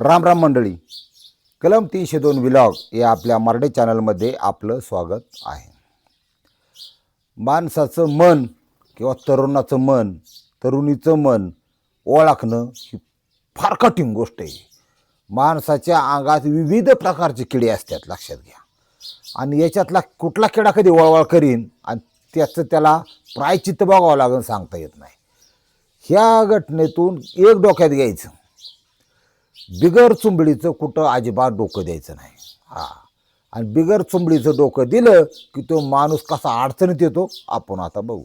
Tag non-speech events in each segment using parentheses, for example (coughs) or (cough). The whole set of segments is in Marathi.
राम राम मंडळी. कलम तीनशे दोन विलॉग या आपल्या मराठी चॅनलमध्ये आपलं स्वागत आहे. माणसाचं मन किंवा तरुणाचं मन तरुणीचं मन ओळखणं ही फार कठीण गोष्ट आहे. माणसाच्या अंगात विविध प्रकारचे किडे असतात लक्षात घ्या. आणि याच्यातला कुठला किडा कधी वळवळ करीन आणि त्याचं त्याला प्रायचित्त बघावं लागून सांगता येत नाही. ह्या घटनेतून एक डोक्यात घ्यायचं. बिगर चुंबडीचं कुठं अजिबात डोकं द्यायचं नाही. हा. आणि बिगर चुंबडीचं डोकं दिलं की तो माणूस कसा अडचणीत येतो आपण आता बघू.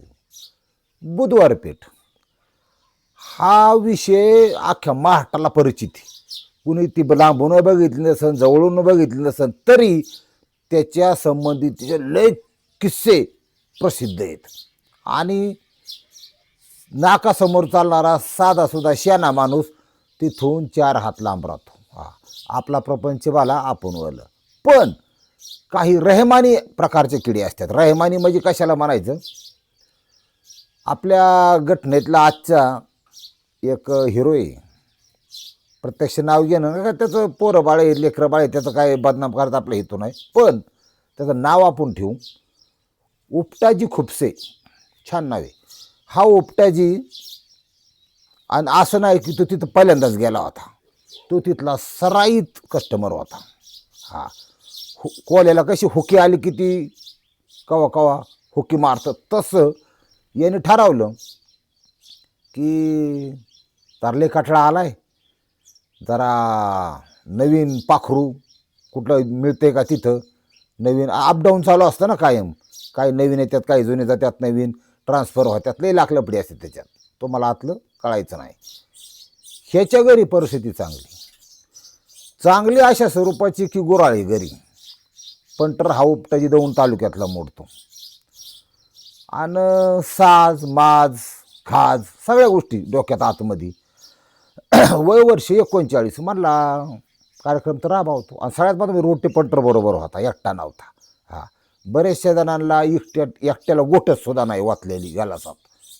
बुधवार पेठ. हा विषय अख्ख्या महाराष्ट्राला परिचित आहे. कुणी ती लांबून बघितली नसन जवळून बघितली नसन तरी त्याच्या संबंधित लय किस्से प्रसिद्ध आहेत. आणि नाकासमोर चालणारा साधा सुद्धा शाना माणूस तिथून चार हात लांब राहतो. हा आपला प्रपंच वाला आपण वळलं पण काही रहमानी प्रकारचे किडे असतात. रहमानी म्हणजे कशाला म्हणायचं? आपल्या घटनेतला आजचा एक हिरो आहे. प्रत्यक्ष नाव घेणं का त्याचं पोरं बाळ आहे लेकरं बाळ आहे त्याचं काय बदनाम करत आपल्या हेतू नाही. पण त्याचं नाव आपण ठेवू. उपटाजी खुपसे छान नाव आहे. हा उपटाजी आणि असं नाही की तो तिथं पहिल्यांदाच गेला होता. तो तिथला सराईत कस्टमर होता. हा. हु कोल्याला कशी हुकी आली की ती कवा कवा हुकी मारतं तसं याने ठरवलं की तारले आला आहे जरा नवीन पाखरू कुठलं मिळते का तिथं? नवीन अपडाऊन चालू असतं ना कायम. काही नवीन येतात काही जुने जातात नवीन ट्रान्सफर होतात. लई लाख लपडी असते त्याच्यात. तो मला आतलं कळायचं नाही. ह्याच्या घरी परिस्थिती चांगली. चांगली अशा स्वरूपाची की गुराळी घरी. पंटर हा उपटाजी दौंड तालुक्यातला मोडतो. आणि साज माज खाज सगळ्या गोष्टी डोक्यात आतमध्ये. वय वर्ष एकोणचाळीस म्हणला कार्यक्रम तर राबवतो. आणि सगळ्यात मात्र रोटे पंटर बरोबर होता एकटा नव्हता. हा. बऱ्याचशा जणांना एकट्या एकट्याला गोटच सुद्धा नाही वाचलेली याला साप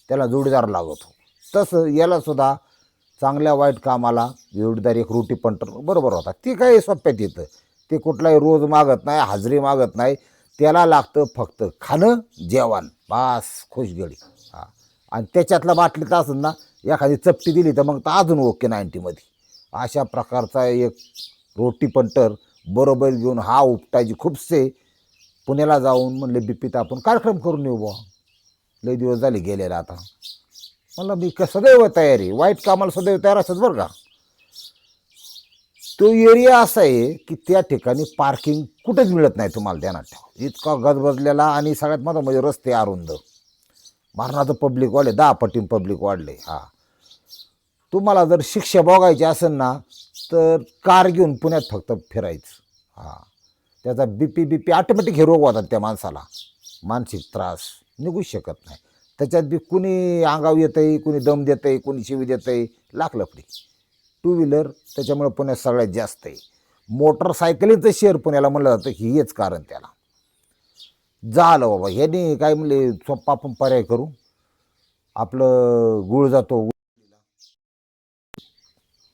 त्याला जोडीदार लागतो. तसं यालासुद्धा चांगल्या वाईट कामाला जोडीदार एक रोटी पंटर बरोबर होता. ती काही सोप्यात येतं. ते कुठलाही रोज मागत नाही हाजरी मागत नाही. त्याला लागतं फक्त खाणं जेवण. बास खुशगडी. हा. आणि त्याच्यातला बाटलीत असेल ना एखादी चपटी दिली तर मग तर अजून ओके नाईन्टीमध्ये अशा प्रकारचा एक रोटी पंटर बरोबर घेऊन हा उपटायची खूपसे. पुण्याला जाऊन म्हणले बिपीत आपण कार्यक्रम करून येऊ बुवा. लई दिवस झाले गेलेला आता. मला मी क सदैव तयारी वाईट कामाला सदैव तयार असतात बरं का. तो एरिया असा आहे की त्या ठिकाणी पार्किंग कुठेच मिळत नाही तुम्हाला ध्यानात ठेवा. इतका गजबजलेला आणि सगळ्यात महत्त्वाचं म्हणजे रस्ते अरुंद. मारणाचं पब्लिक वाढले दहा पटीन पब्लिक वाढले. हा. तुम्हाला जर शिक्षा बघायची असेल ना तर कार घेऊन पुण्यात फक्त फिरायचं. हां. त्याचा B P B P automatic हे रोग होतात त्या माणसाला. मानसिक त्रास. निघूच शकत नाही. त्याच्यात बी कुणी अंगाव येतंय आहे कुणी दम देतंय आहे कुणी शिवी देतं आहे लाख लफडी टू व्हीलर त्याच्यामुळे पुण्यात सगळ्यात जास्त आहे. मोटरसायकलीचं शेअर पुण्याला म्हणलं जातं ही हेच कारण त्याला. झालं बाबा ह्यानी काय म्हणले सोप्पा आपण पर्याय करू. आपलं गुळ जातो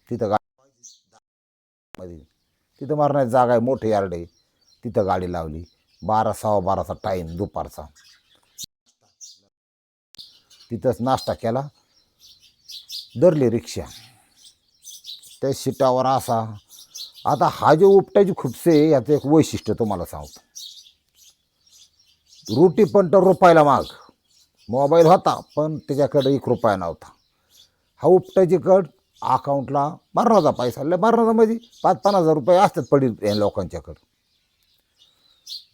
तिथं गाडी तिथं मारण्याची जागा आहे मोठे यार्ड आहे. तिथं गाडी लावली. बारा सहा बाराचा टाईम दुपारचा. तिथंच नाश्ता केला. धरली रिक्षा. त्या शिटावर असा आता हा जो उपटायची खुपसे याचं एक वैशिष्ट्य तुम्हाला सांगतो. रुटी पण तर रुपयाला माग. मोबाईल होता पण त्याच्याकडे एक रुपया नव्हता. हा उपटायची कड अकाउंटला मरणाचा पैसा लय मरणाचा म्हणजे पाच पन्नास हजार रुपये असतात पडील या लोकांच्याकडं.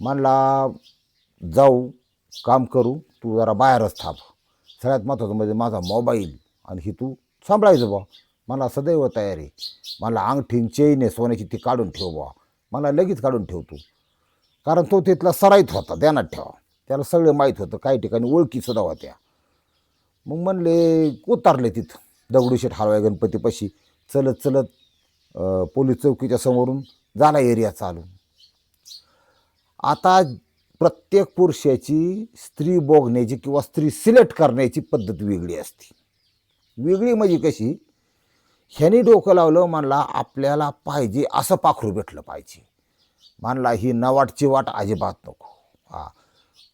म्हणला जाऊ काम करू तू जरा बाहेरच थांब. सगळ्यात महत्त्वाचं म्हणजे माझा मोबाईल आणि ही तू सांभाळायचं बा मला सदैव तयारी मला अंगठीन चेन आहे सोन्याची ती काढून ठेव बा मला लगेच काढून ठेव तू. कारण तो तिथला सराईत होता ध्यानात ठेवा. त्याला सगळं माहीत होतं काही ठिकाणी ओळखीसुद्धा होत्या. मग म्हणले उतारले तिथं. दगडूशेठ हलवाय गणपतीपाशी चलत चलत पोलीस चौकीच्या समोरून झाला एरिया चालू आता प्रत्येक पुरुषाची स्त्री बोगण्याची किंवा स्त्री सिलेक्ट करण्याची पद्धत वेगळी असते. वेगळी म्हणजे कशी? ह्यानी डोकं लावलं म्हणला आपल्याला पाहिजे असं पाखरू भेटलं पाहिजे. म्हणला ही नवाटची वाट अजिबात नको. हा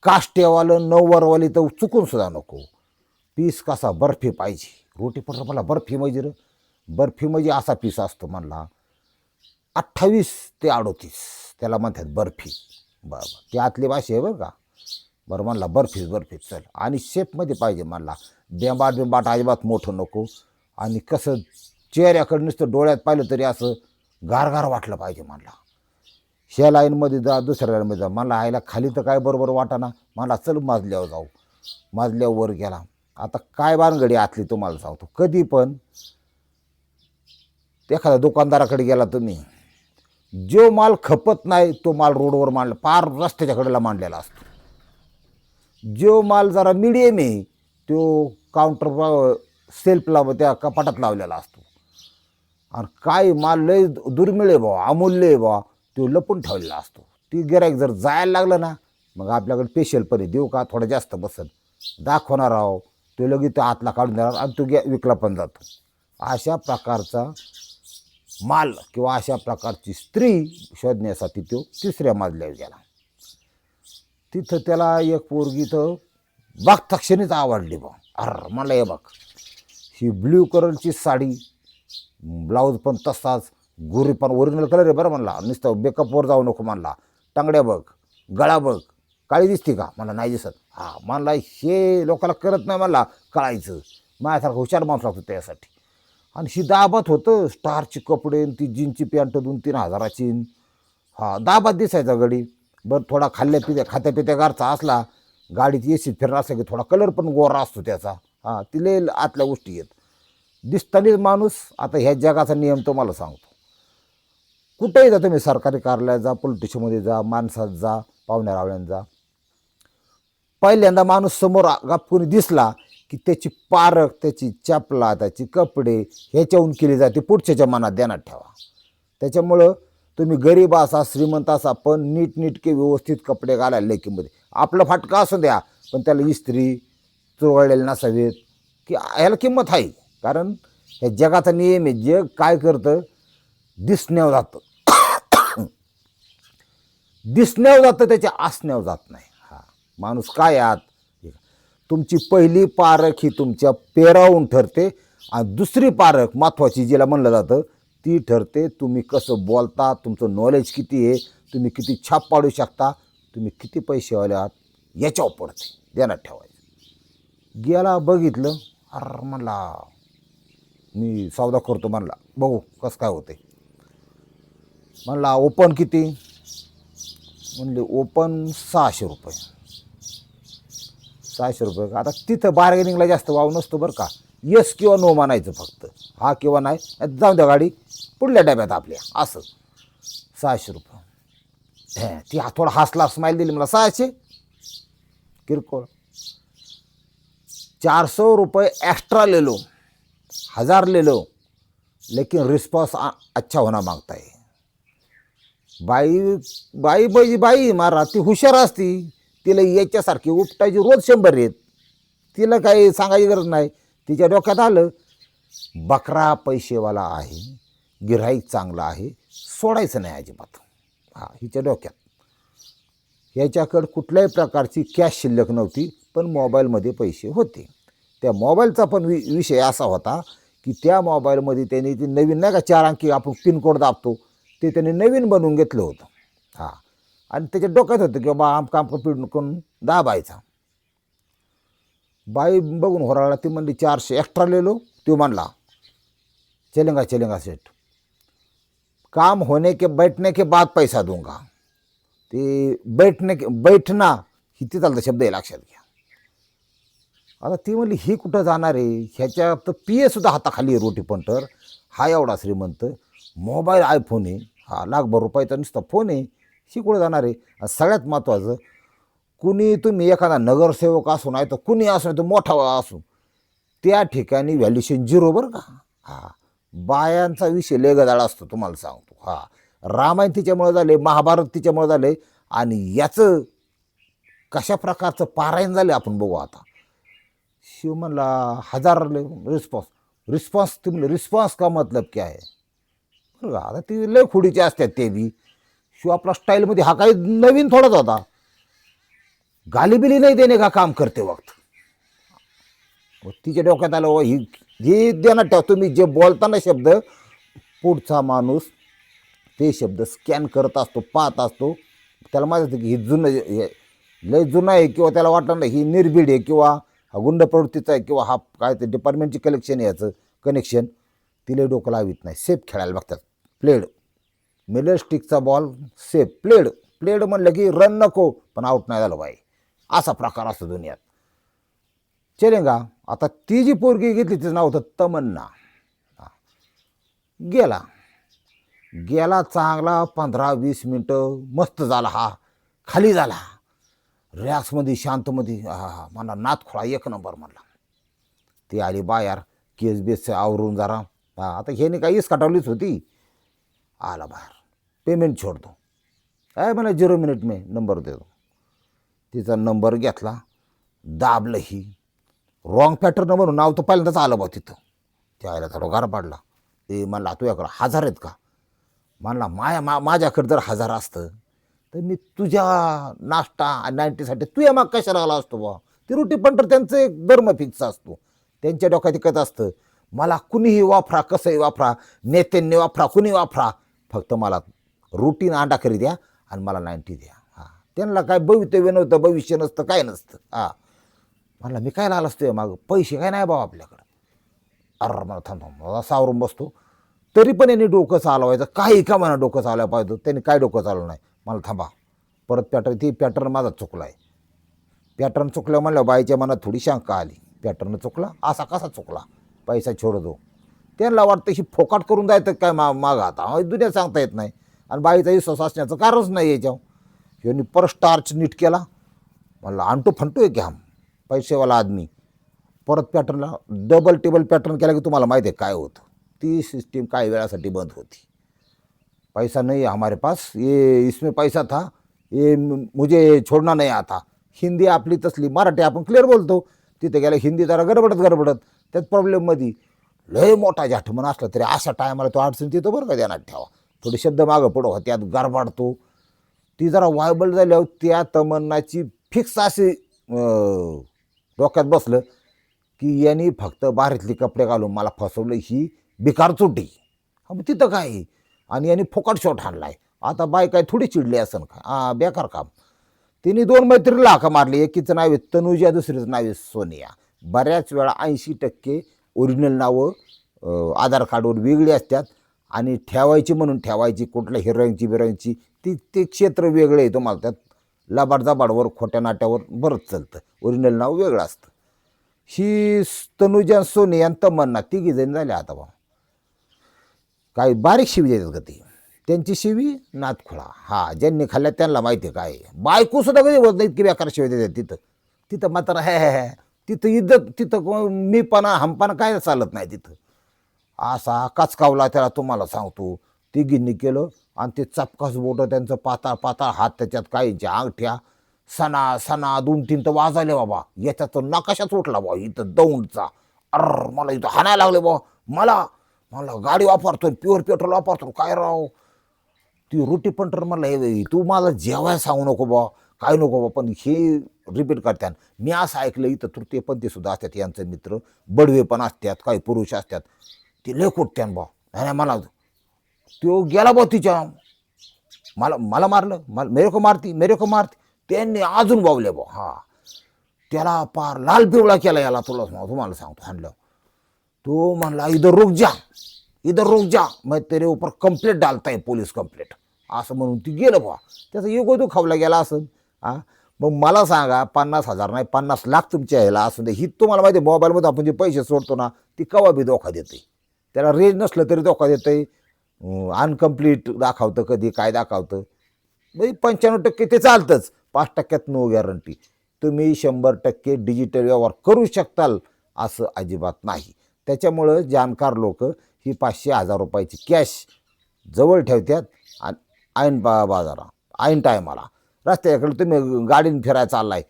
काष्ट्यावालं नऊवरवाली तर चुकून सुद्धा नको. पीस कसा बर्फी पाहिजे. रोटी पटर मला बर्फी म्हणजे र? बर्फी म्हणजे असा पीस असतो म्हणला. अठ्ठावीस ते अडोतीस त्याला म्हणतात बर्फी. बरं बरं. ती आतली भाषा आहे बरं का? बरं म्हणला बर्फीच बर्फीच चल. आणि शेपमध्ये पाहिजे म्हणला बेंबाट बिंबाट अजिबात मोठं नको. आणि कसं चेहऱ्याकडे नुसतं डोळ्यात पाहिलं तरी असं गारगार वाटलं पाहिजे म्हणला. ह्या लाईनमध्ये जा दुसऱ्या लाईनमध्ये जा. मला आईला खाली तर काय बरोबर वाटाना? मला चल माजल्यावर जाऊ. माजल्यावर वर गेला. आता काय बानगडी आतली तुम्हाला सांगतो. कधी पण एखाद्या दुकानदाराकडे गेला तुम्ही जो माल खपत नाही तो माल रोडवर मांडला. पार रस्त्याच्या कडेला मांडलेला असतो. जो माल जरा मिडियम आहे तो काउंटर सेल्फला त्या कपाटात लावलेला असतो. आणि काय माल लय दुर्मिळ आहे बा अमूल्य आहे बा तो लपून ठेवलेला असतो. ती गिराईक जर जायला लागलं ना मग आपल्याकडे स्पेशल परी देऊ का? थोडं जास्त बसल दाखवणार आहो. तो लगेच तो आतला काढून देणार आणि तो गे विकला पण जातो. अशा प्रकारचा माल किंवा अशा प्रकारची स्त्री शोधण्यासाठी तो तिसऱ्या मजल्यावर गेला. तिथं त्याला एक पोरगी तर बघता आवडली बा अर मला हे बघ. ही ब्ल्यू कलरची साडी ब्लाऊज पण तसाच गोरी पण ओरिजिनल कलर आहे बरं म्हणला. नुसतं बेकअपवर जाऊ नको म्हणला. टांगड्या बघ गळा बघ. काळी दिसते का? मला नाही दिसत. हा म्हणला हे लोकाला करत नाही म्हणला कळायचं. माझ्यासारखं हुशार माणूस लागतो त्यासाठी. आणि ही दाबात होतं. स्टारचे कपडे आणि ती जीनची पॅन्ट दोन तीन हजाराची. हा दाबात दिसायचा गडी. बरं थोडा खाल्ल्या पित्या खात्या पित्या गारचा असला गाडीत एसीत फिरणार असला की थोडा कलर पण गोरा असतो त्याचा. हां तिले आतल्या गोष्टी येत दिसतानीच माणूस आता ह्या जगाचा नियम तुम्हाला सांगतो. कुठेही जा तुम्ही सरकारी कार्यालयात जा पोलिटिशमध्ये जा माणसात जा पाहुण्या रावण्यात जा. पहिल्यांदा माणूस समोर गाप कोणी दिसला की त्याची पारख त्याची चपला त्याची कपडे ह्याच्याहून केली जाते. पुढच्याच्या मनात ध्यानात ठेवा. त्याच्यामुळं तुम्ही गरीब असा श्रीमंत असा पण नीटनीटके व्यवस्थित कपडे घालायला लेकीमध्ये. आपला फाटका असू द्या पण त्याला इस्त्री चुरगळलेले नसावेत. की ह्याला किंमत आहे. कारण ह्या जगाचा नियम आहे जग काय करतं दिसण्यावर जातं. (coughs) दिसण्यावर जातं त्याच्या आसण्यावर जात नाही. हा माणूस काय आत तुमची पहिली पारख ही तुमच्या पेरावून ठरते. आणि दुसरी पारख महत्त्वाची जिला म्हणलं जातं ती ठरते तुम्ही कसं बोलता तुमचं नॉलेज किती आहे तुम्ही किती छाप पाडू शकता तुम्ही किती पैसेवाले आहात याच्यावर पडते. ध्यानात ठेवायचं. गेला बघितलं अर म्हणला मी सौदा करतो म्हणला बघू कसं काय होते म्हणला ओपन किती? म्हणले ओपन सहाशे रुपये. सहाशे रुपये आता तिथं बार्गेनिंगला जास्त वाव नसतो बरं का. येस किंवा नो मानायचं फक्त. हा किंवा नाही जाऊ द्या गाडी. पुढल्या डब्यात आपल्या. असं. सहाशे रुपये. ती हा थोडा हसला स्माईल दिली मला. सहाशे. किरकोळ. चार सौ रुपये एक्स्ट्रा ले लो हजार ले लो लेकिन रिस्पॉन्स अच्छा होना मागता है बाई बाई बाई बाई मारा. ती हुशार असती. तिला याच्यासारखी उपटायची रोज शंभर येत तिला काही सांगायची गरज नाही. तिच्या डोक्यात आलं बकरा पैसेवाला आहे गिऱ्हाईक चांगला आहे सोडायचं नाही अजिबात. हा हिच्या डोक्यात. याच्याकडं कुठल्याही प्रकारची कॅश शिल्लक नव्हती पण मोबाईलमध्ये पैसे होते. त्या मोबाईलचा पण वि विषय असा होता की त्या मोबाईलमध्ये त्यांनी ती नवीन नाही का चार अंकी आपण पिनकोड दाबतो ते त्यांनी नवीन बनवून घेतलं होतं. हां. आणि त्याच्या डोक्यात होतं की बाबा आमका आमका पिडून करून दाबायचा. बाई बघून होराळला ती म्हणली चारशे एक्स्ट्रा लेलो तो म्हणला चलेगा चलेगा सेठ काम होने के बैठने के बाद पैसा दूंगा. ते बैठने के बैठना ही ती चालतं शब्द आहे लक्षात घ्या. आता ती म्हणली ही कुठं जाणार आहे? ह्याच्या तर पी सुद्धा हाताखाली आहे रोटी पंटर हा एवढा श्रीमंत मोबाईल आयफोन आहे. हा लाखभर रुपयाचा नुसता फोन आहे. शिकवलं जाणार आहे? सगळ्यात महत्त्वाचं कुणी तुम्ही एखादा नगरसेवक असू नाही तर कुणी असू नाही तर मोठा असू त्या ठिकाणी व्हॅल्युशन झिरो बरं का? हा. बायांचा विषय लेगदाळा असतो तुम्हाला सांगतो. हा. रामायण तिच्यामुळे झाले महाभारत तिच्यामुळे झाले आणि याचं कशा प्रकारचं पारायण झालं आपण बघू आता. शिव म्हणला हजार रिस्पॉन्स रिस्पॉन्स तुम्ही रिस्पॉन्स का मतलब काय आहे बरं का आता ती लय खुडीची असतात ते बी. शिव आपला स्टाईलमध्ये हा काही नवीन थोडाच होता. गालीबिली नाही देणे का काम करते वक्त? तिच्या डोक्यात आलं ही हे देणार ठेवा. तुम्ही जे बोलताना शब्द पुढचा माणूस ते शब्द स्कॅन करत असतो पाहत असतो. त्याला माहिती की ही जुनं हे लय जुनं आहे किंवा त्याला वाटलं नाही ही निर्भीड आहे किंवा हा गुंड प्रवृत्तीचा आहे किंवा हा काय ते डिपार्टमेंटची कलेक्शन याचं कनेक्शन तिला डोकं लावित नाही. सेफ खेळायला बघतात. प्लेड मिलेस्टिकचा बॉल सेफ. प्लेड प्लेड म्हणलं की रन नको पण आउट नाही झालं बाई. असा प्रकार असतो दुनियात. चलेंगा आता ती जी पोरगी घेतली तिचं नाव होतं तमन्ना. हा. गेला. गेला चांगला पंधरा वीस मिनटं मस्त झाला हा. खाली झाला. रॅक्समध्ये शांतमध्ये हा हा मला नात खोळा एक नंबर म्हणला. ती आली बा यार केस बेस आवरून जरा. हा आता ह्याने काही काटवलीच होती. आला बाहेर. पेमेंट छोडतो काय मला झिरो मिनिट मी नंबर देतो. तिचा नंबर घेतला. दाबलं ही रॉंग पॅटर्न म्हणून नाव तर पहिल्यांदाच आलं बा तिथं. त्यावेळेला थोडा गार पाडला. ते म्हणला तुझ्याकडं हजार आहेत का? म्हणला माया मा माझ्याकडे जर हजार असतं तर मी तुझ्या नाश्ता नाईन्टीसाठी तुझ्या माग कशाला आला असतो बा ती रोटी पण तर त्यांचं एक धर्म फिक्स असतो. त्यांच्या डोक्यात एकच असतं मला कुणीही वापरा कसंही वापरा नेत्यांनी वापरा कुणी वापरा फक्त मला रुटीन अंडा खरी द्या आणि मला नाईन्टी द्या. हां. त्यांना काय भवितव्य नव्हतं भविष्य नसतं काय नसतं. हां. म्हणलं मी काय लागलं असतो मागं? पैसे काय नाही बाबा आपल्याकडं. अर मला थांब मला सावरून बसतो. तरी पण यांनी डोकं चालवायचं. काही का म्हणा डोकं चालवायला पाहिजे त्यांनी काय डोकं चालवलं नाही? मला थांबा. परत पॅटर्न ती पॅटर्न माझा चुकला आहे पॅटर्न चुकलं म्हणलं बाईच्या मनात थोडी शंका आली. पॅटर्न चुकला असा कसा चुकला? पैसा छोडतो. त्यांना वाटतं ही फोकाट करून जायचं काय मा मागं आता? दुनिया सांगता येत नाही. आणि बाईचा विश्वास असण्याचं कारणच नाही याच्यावर. यांनी परत स्टार्च नीट केला. म्हणलं आणतो फंटो आहे की हम पैसेवाला आदमी. परत पॅटर्नला डबल टेबल पॅटर्न केला की तुम्हाला माहिती आहे काय होतं. ती सिस्टीम काही वेळासाठी बंद होती. पैसा नाही हमारे पास ये इसमें पैसा था ये मुझे छोड़ना नाही आता. हिंदी आपली तसली मराठी आपण क्लिअर बोलतो. तिथे गेला हिंदी जरा गडबडत गडबडत. त्यात प्रॉब्लेममध्ये लय मोठा जाठमन असला तरी अशा टायमाला तो अडचण तिथं बरं का ध्यानात ठेवा. थोडे शब्द मागं पडो त्यात गरबाडतो. ती जरा वायबल झाल्यावर त्या तमन्नाची फिक्स अशी डोक्यात बसलं की यांनी फक्त बाहेरतले कपडे घालून मला फसवलं ही बेकार चुटी. मग तिथं काय? आहे? आणि यांनी फुकट शॉट हाणलाय. आता बाय काय थोडी चिडली असन का? हा बेकार काम. तिने दोन मैत्रीला हाका मारली एकीचं नाव आहे तनुजा दुसरीचं नाव आहे सोनिया. बऱ्याच वेळा ऐंशी टक्के ओरिजिनल नावं आधार कार्डवर वेगळी असतात. आणि ठेवायची म्हणून ठेवायची कुठल्या हिरोईनची बिरोईनची ती ते क्षेत्र वेगळं आहे तुम्हाला. त्यात लबाडजाबाडवर खोट्या नाट्यावर बरंच चालतं. ओरिजिनल नाव वेगळं असतं. ही तनुजा सोने आणि तमन्ना तिघी जण झाल्या आता बा. काही बारीक शिवी देतात का ती? त्यांची शिवी नातखुळा. हा ज्यांनी खाल्ल्या त्यांना माहिती आहे काय. बायकोसुद्धा बायको सुद्धा कधी बोलत नाही की बेकार शिवी देतात तिथं. तिथं मात्र हे तिथं इज्जत तिथं मी मीपणा हमपणा काय चालत नाही तिथं. असा काचकावला त्याला तुम्हाला सांगतो. ते गिन्नी केलं आणि ते चपकास बोटं त्यांचं पाताळ पाताळ हात त्याच्यात काहींच्या अंगठ्या सणा सणा दोन तीन तर वाजाले बाबा. याच्यात तर नकाशाच उठला बा इथं दौंडचा. अर मला इथं हाणायला लागले बा मला मला गाडी वापरतो प्युअर पेट्रोल वापरतो काय राव? ती रोटी पंटर मला हे तू मला जेवायला सांगू नको बा काय नको बा पण हे रिपीट करतात मी असं ऐकलं इथं तृतीय पंथी सुद्धा असतात यांचे मित्र. बडवे पण असतात काही पुरुष असतात. ते लय कुठत्यान बा नाही मला तो गेला बा तिच्या. मला मला मारलं. मला मेरे को मारती मेरे को मारती. त्यांनी अजून बावले बा हा. त्याला पार लाल पिवळा केला याला तुला तुम्हाला सांगतो हाणलं. तो म्हणला इधर रुक जा. इधर रुक जा. मग तेरे ऊपर कंप्लेंट डालताय पोलीस कंप्लेट असं म्हणून ती गेलं बा त्याचा युगो तो खावला गेला असं हा. मग मला सांगा पन्नास हजार नाही पन्नास लाख तुमच्या ह्याला असू दे. ही तुम्हाला माहिती आहे मोबाईलमध्ये आपण जे पैसे सोडतो ना ती कवा बी धोका देते. त्याला रेंज नसलं तरी धोका देते अनकम्प्लीट दाखवतं कधी काय दाखवतं. म्हणजे पंच्याण्णव टक्के ते चालतंच. पाच टक्क्यात नो गॅरंटी तुम्ही शंभर टक्के डिजिटल व्यवहार करू शकताल असं अजिबात नाही. त्याच्यामुळं जाणकार लोक ही पाचशे हजार रुपयाची कॅश जवळ ठेवतात आणि ऐन बा बाजारा ऐन टायमाला रस्त्याकडे तुम्ही गाडीने फिरायला चाललाय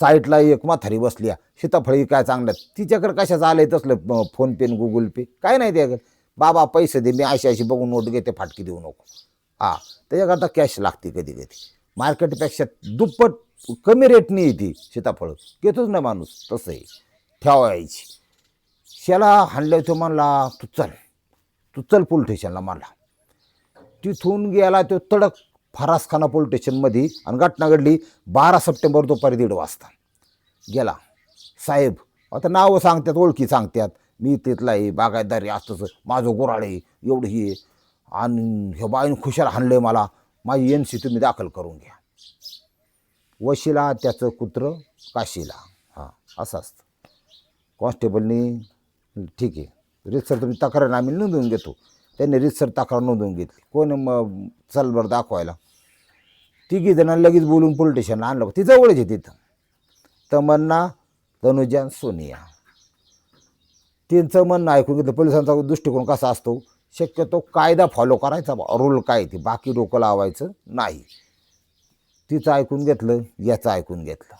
साईटला एक म्हातारी बसली आहे. सीताफळी काय चांगल्या तिच्याकडे कशाचं आलं तसलं फोनपे गुगल पे? काय नाही त्याकडे. बाबा पैसे दे मी अशी अशी बघून नोट घेते फाटकी देऊ नको. हा त्याच्याकरता कॅश लागते कधी कधी मार्केटपेक्षा दुप्पट कमी रेटने येते सीताफळ. घेतोच ना माणूस तसं आहे ठेवायची. शेला हाणलं तो म्हणला तू चल. तू चल पोलीस स्टेशनला मला तिथून गेला तो तडक फरासखाना पोलीस स्टेशनमध्ये आणि घटना घडली बारा सप्टेंबर दुपारी दीड वाजता. गेला. साहेब आता नावं सांगतात ओळखी सांगतात. मी तिथला आहे बागायतदारी असतंच. माझं गुराळे आहे एवढं हे आहे. आणि हे बाईनं खुशाल हाणलं मला. माझी एन सी तुम्ही दाखल करून घ्या. वशिला त्याचं कुत्रं काशीला. हां असं असतं. कॉन्स्टेबलनी ठीक आहे. रितसर तुम्ही तक्रार आम्ही नोंदवून घेतो. त्यांनी रितसर तक्रार नोंदवून घेतली. कोण मग चल बरं दाखवायला? तिघी जणांना लगेच बोलून पोलीस स्टेशनला आणलं. ती जवळच आहे तिथं. तमन्ना तनुजा सोनिया. त्यांचं म्हणणं ऐकून घेतलं पोलिसांचा दृष्टिकोन कसा असतो? शक्यतो कायदा फॉलो करायचा रूल काय ते? बाकी डोकं लावायचं नाही. तिचं ऐकून घेतलं याचं ऐकून घेतलं.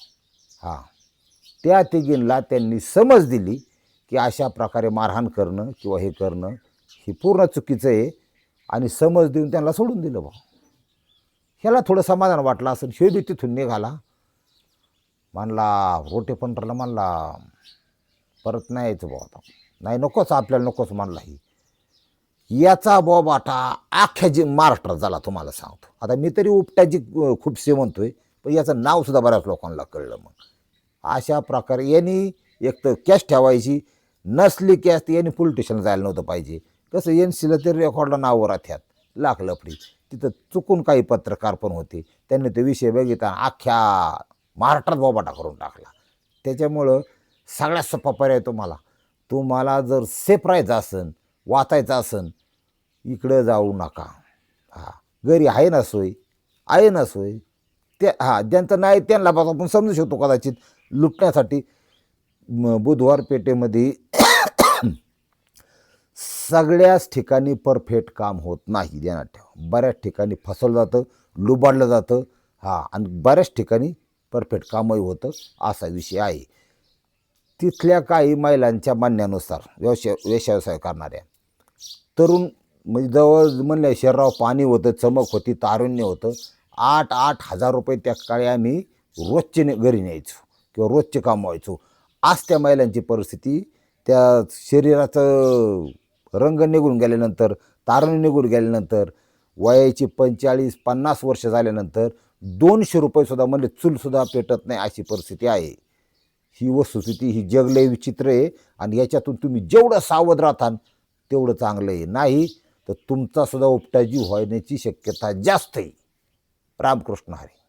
हां. त्या तिघींना त्यांनी समज दिली की अशा प्रकारे मारहाण करणं किंवा हे करणं हे पूर्ण चुकीचं आहे. आणि समज देऊन त्यांना सोडून दिलं बा. ह्याला थोडं समाधान वाटलं असं हे बी तिथून निघाला. म्हणला रोटे पंटरला म्हणला परत नाही यायचं बुवा आता. नाही नकोच आपल्याला नकोच म्हणला ही. याचा बॉबाटा अख्ख्या जी महाराष्ट्रात झाला तुम्हाला सांगतो. आता मी तरी उपट्याची अं, खूप म्हणतोय पण याचं नावसुद्धा बऱ्याच लोकांना कळलं मग. अशा प्रकारे यांनी एक तर कॅश ठेवायची नसली कॅश तर यांनी पोलीस स्टेशन जायला नव्हतं पाहिजे. कसं एन सीला तरी रेकॉर्डला नावं राहत्यात लाख लफडी. तिथं चुकून काही पत्रकार पण होते. त्यांनी ते विषय बघितला अख्ख्या महाराष्ट्रात बोबाटा करून टाकला. त्याच्यामुळं सगळ्यात सोपा पर्याय तुम्हाला. तुम्हाला जर सेफ राहायचं असन वाचायचं असन इकडं जाऊ नका. हा घरी आहे ना सोय आहे ना सोय. ते हां ज्यांचं नाही त्यांना आपण समजू शकतो कदाचित. लुटण्यासाठी बुधवार पेठेमध्ये सगळ्याच ठिकाणी परफेक्ट काम होत नाही ध्यानात ठेवा. बऱ्याच ठिकाणी फसवलं जातं लुबाडलं जातं. हां आणि बऱ्याच ठिकाणी परफेक्ट कामही होतं असा विषय आहे. तिथल्या काही महिलांच्या म्हणण्यानुसार व्यवसाय व्यवसाय करणाऱ्या तरुण म्हणजे जवळ म्हणल्या शरीरावर पाणी होतं चमक होती तारुण्य होतं. आठ आठ हजार रुपये त्या काळी आम्ही रोजचे घरी न्यायचो किंवा रोजचे कमवायचो आज त्या महिलांची परिस्थिती त्या शरीराचं रंग निघून गेल्यानंतर तारण निघून गेल्यानंतर वयाची पंचेचाळीस पन्नास वर्ष झाल्यानंतर दोनशे रुपयेसुद्धा म्हणजे चूलसुद्धा पेटत नाही अशी परिस्थिती आहे. ही वस्तुस्थिती ही जग लय विचित्र आहे आणि याच्यातून तुम्ही जेवढं सावध राहताल तेवढं चांगलं आहे. नाही तर तुमचासुद्धा उपटाजी व्हायण्याची होण्याची शक्यता जास्त आहे. रामकृष्ण हरी.